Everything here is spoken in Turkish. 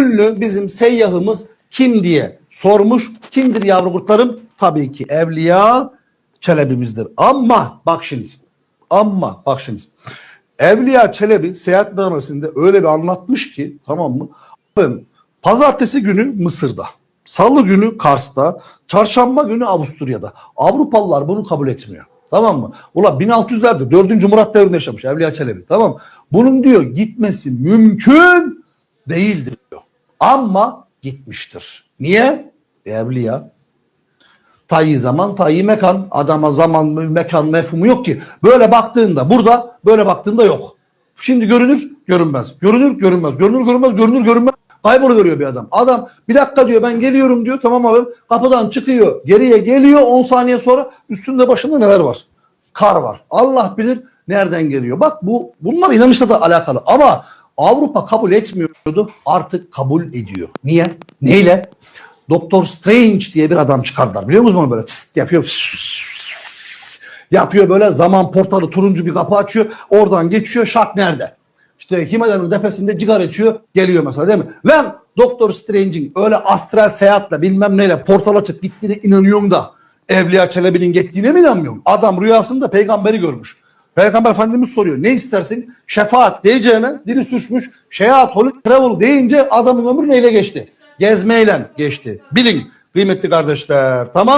ünlü bizim seyyahımız kim diye sormuş. Kimdir yavru kurtlarım? Tabii ki Evliya Çelebi'mizdir. Ama bak şimdi. Ama bak şimdi. Evliya Çelebi seyahatnamesinde öyle bir anlatmış ki tamam mı? Pazartesi günü Mısır'da. Salı günü Kars'ta. Çarşamba günü Avusturya'da. Avrupalılar bunu kabul etmiyor. Tamam mı? Ula 1600'lerde 4. Murat devrinde yaşamış Evliya Çelebi. Tamam mı? Bunun diyor gitmesi mümkün değildir. Ama gitmiştir. Niye? Evliya Tayyi zaman, tayyi mekan. Adama zaman, mekan mefhumu yok ki. Böyle baktığında burada, böyle baktığında yok. Şimdi görünür, görünmez. Görünür, görünmez. Görünür, görünmez, görünür, görünmez. Kayboluyor bir adam. Adam bir dakika diyor ben geliyorum diyor. Tamam abi kapıdan çıkıyor. Geriye geliyor 10 saniye sonra üstünde başında neler var? Kar var. Allah bilir nereden geliyor. Bak bu bunlar inanışla da alakalı. Ama Avrupa kabul etmiyordu. Artık kabul ediyor. Niye? Neyle? Doktor Strange diye bir adam çıkardılar. Biliyor musunuz onu böyle fıst yapıyor. Yapıyor böyle zaman portalı turuncu bir kapı açıyor. Oradan geçiyor. Şak nerede? İşte Himalaya'nın tepesinde cigara içiyor. Geliyor mesela değil mi? Lan Doktor Strange'in öyle astral seyahatle bilmem neyle portal açıp gittiğine inanıyorsun da Evliya Çelebi'nin gittiğine mi inanmıyorsun? Adam rüyasında peygamberi görmüş. Peygamber Efendimiz soruyor. Ne istersin? Şefaat diyeceğine dili sürçmüş. Şefaat, holy travel deyince adamın ömrü neyle geçti? Gezmeyle geçti. Bilin kıymetli kardeşler. Tamam.